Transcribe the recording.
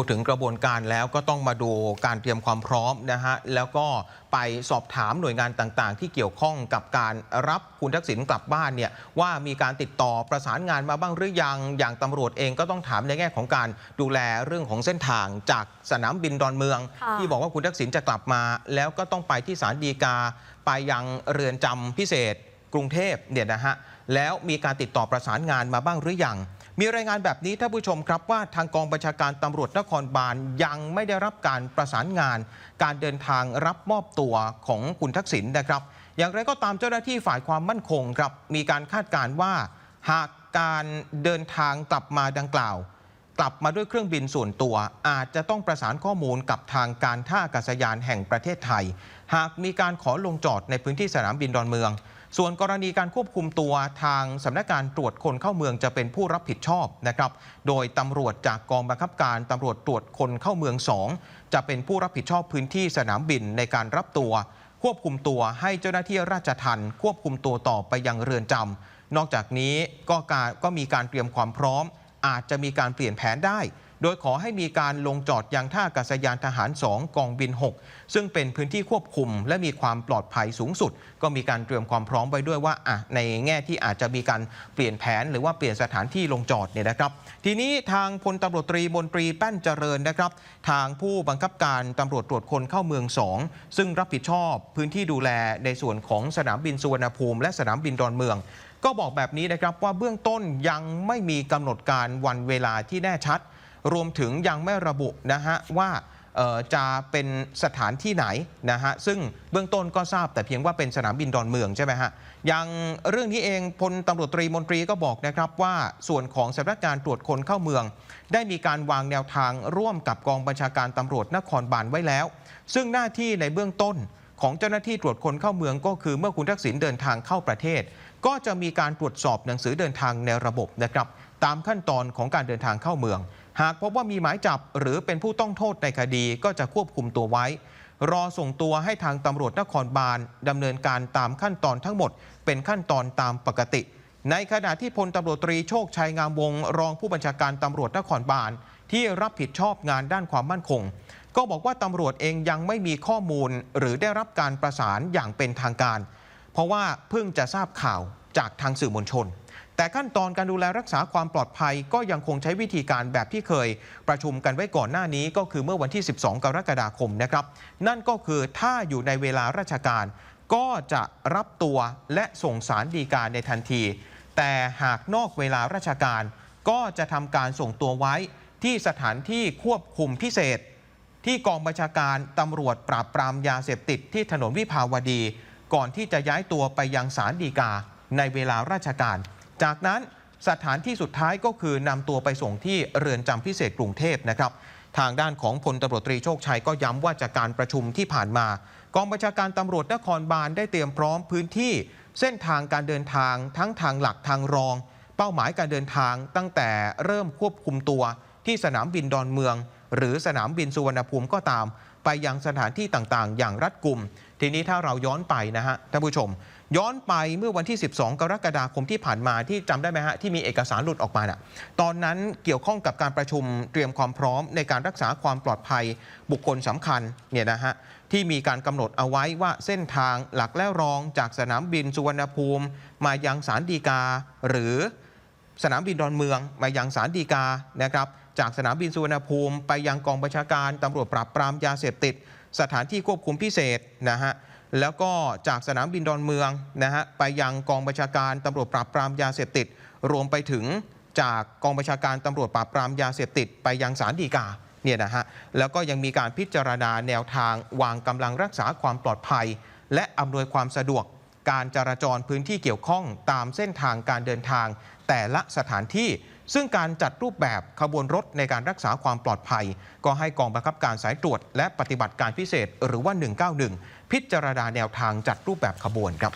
พูดถึงกระบวนการแล้วก็ต้องมาดูการเตรียมความพร้อมนะฮะแล้วก็ไปสอบถามหน่วยงานต่างๆ ที่เกี่ยวข้องกับการรับคุณทักษิณกลับบ้านเนี่ยว่ามีการติดต่อประสานงานมาบ้างหรือยังอย่างตำรวจเองก็ต้องถามในแง่ของการดูแลเรื่องของเส้นทางจากสนามบินดอนเมืองค่ะที่บอกว่าคุณทักษิณจะกลับมา แล้วก็ต้องไปที่ศาลฎีกา ไปยังเรือนจำพิเศษ กรุงเทพเนี่ยนะฮะแล้วมีการติดต่อประสานงานมาบ้างหรือยัง มีรายงานแบบนี้ท่านผู้ชมครับว่าทางกองบัญชาการตำรวจนครบาลยังไม่ได้รับการประสานงาน การเดินทางรับมอบตัวของคุณทักษิณนะครับ อย่างไรก็ตามเจ้าหน้าที่ฝ่ายความมั่นคงครับมีการคาดการณ์ว่า หากการเดินทางกลับมาดังกล่าว กลับมาด้วยเครื่องบินส่วนตัว อาจจะต้องประสานข้อมูลกับทางการท่าอากาศยานแห่งประเทศไทย หากมีการขอลงจอดในพื้นที่สนามบินดอนเมือง ส่วนกรณีการควบคุมตัวทางสำนักงานตรวจคนเข้าเมืองจะเป็นผู้รับผิดชอบนะครับ โดยตำรวจจากกองบังคับการตำรวจตรวจคนเข้าเมือง 2 จะเป็นผู้รับผิดชอบพื้นที่สนามบินในการรับตัว ควบคุมตัวให้เจ้าหน้าที่ราชทัณฑ์ควบคุมตัวต่อไปยังเรือนจำนอกจากนี้ก็การก็มีการเตรียมความพร้อม อาจจะมีการเปลี่ยนแผนได้ โดยขอให้มีการลงจอดยังท่าอากาศยานทหาร 2 กองบิน 6 ซึ่งเป็นพื้นที่ควบคุม และมีความปลอดภัยสูงสุด ก็มีการเตรียมความพร้อมไว้ด้วยว่าอะในแง่ที่อาจจะมีการเปลี่ยนแผน หรือว่าเปลี่ยนสถานที่ลงจอดเนี่ยนะครับ ทีนี้ทางพลตำรวจตรีมนตรีแป้นเจริญนะครับ ทางผู้บังคับการตำรวจตรวจคนเข้าเมือง 2 ซึ่งรับผิดชอบพื้นที่ดูแลในส่วนของสนามบินสุวรรณภูมิ และสนามบินดอนเมืองก็บอกแบบนี้นะครับว่าเบื้องต้นยังไม่มีกำหนดการวันเวลาที่แน่ชัด รวมถึงยังไม่ระบุนะฮะว่าจะเป็นสถานที่ไหนนะฮะซึ่งเบื้องต้นก็ทราบแต่เพียงว่าเป็นสนามบินดอนเมืองใช่ไหมฮะยังเรื่องนี้เองพลตำรวจตรีมนตรีก็บอกนะครับว่าส่วนของสำนักงานตรวจคนเข้าเมือง ได้มีการวางแนวทางร่วมกับกองบัญชาการตำรวจนครบาลไว้แล้ว ซึ่งหน้าที่ในเบื้องต้นของเจ้าหน้าที่ตรวจคนเข้าเมืองก็คือเมื่อคุณทักษิณเดินทางเข้าประเทศ ก็จะมีการตรวจสอบหนังสือเดินทางในระบบนะครับตามขั้นตอนของการเดินทางเข้าเมือง หากพบว่ามีหมายจับหรือเป็นผู้ต้องโทษในคดีก็จะควบคุมตัวไว้ รอส่งตัวให้ทางตำรวจนครบาลดำเนินการตามขั้นตอนทั้งหมด เป็นขั้นตอนตามปกติ ในขณะที่พลตำรวจตรีโชคชัยงามวงรองผู้บัญชาการตำรวจนครบาลที่รับผิดชอบงานด้านความมั่นคง ก็บอกว่าตำรวจเองยังไม่มีข้อมูลหรือได้รับการประสานอย่างเป็นทางการ เพราะว่าเพิ่งจะทราบข่าวจากทางสื่อมวลชน แต่ขั้นตอนการดูแลรักษาความปลอดภัยก็ยังคงใช้วิธีการแบบที่เคย ประชุมกันไว้ก่อนหน้านี้ก็คือเมื่อวันที่ 12 กรกฎาคมนะครับ นั่นก็คือถ้าอยู่ในเวลาราชการ ก็จะรับตัวและส่งสารดีการในทันที แต่หากนอกเวลาราชการ ก็จะทำการส่งตัวไว้ที่สถานที่ควบคุมพิเศษ ที่กองบัญชาการตำรวจปราบปรามยาเสพติดที่ถนนวิภาวดี ก่อนที่จะย้ายตัวไปยังศาลฎีกาในเวลาราชการ จากนั้นสถานที่สุดท้ายก็คือนำตัวไปส่งที่เรือนจำพิเศษกรุงเทพนะครับ ทางด้านของพลตำรวจตรีโชคชัยก็ย้ำว่าจากการประชุมที่ผ่านมา กองบัญชาการตำรวจนครบาลได้เตรียมพร้อมพื้นที่ เส้นทางการเดินทางทั้งทางหลักทางรอง เป้าหมายการเดินทางตั้งแต่เริ่มควบคุมตัว ที่สนามบินดอนเมือง หรือสนามบินสุวรรณภูมิก็ตาม ไปยังสถานที่ต่างๆ อย่างรัดกุม ทีนี้ถ้าเราย้อนไปนะฮะท่านผู้ชม ย้อนไปเมื่อวันที่ 12 กรกฎาคมที่ผ่านมาที่จำได้ไหมฮะที่มีเอกสารหลุดออกมาน่ะตอนนั้นเกี่ยวข้องกับการประชุมเตรียมความพร้อมในการรักษาความปลอดภัยบุคคลสำคัญเนี่ยนะฮะที่มีการกำหนดเอาไว้ว่าเส้นทางหลักและรองจากสนามบินสุวรรณภูมิ มายังศาลฎีกา หรือสนามบินดอนเมือง มายังศาลฎีกานะครับจากสนามบินสุวรรณภูมิ ไปยังกองบัญชาการตำรวจปราบปรามยาเสพติด สถานที่ควบคุมพิเศษนะฮะ แล้วก็จากสนามบินดอนเมืองนะฮะไปยังกองบัญชาการตำรวจปราบปรามยาเสพติด รวมไปถึงจากกองบัญชาการตำรวจปราบปรามยาเสพติด ไปยังศาลฎีกาเนี่ยนะฮะแล้วก็ยังมีการพิจารณาแนวทางวางกำลังรักษาความปลอดภัย และอำนวยความสะดวกการจราจรพื้นที่เกี่ยวข้องตามเส้นทางการเดินทาง แต่ละสถานที่ ซึ่งการจัดรูปแบบขบวนรถในการรักษาความปลอดภัย ก็ให้กองบังคับการสายตรวจ และปฏิบัติการพิเศษหรือว่า 191 พิจารณาแนวทางจัดรูปแบบขบวนครับ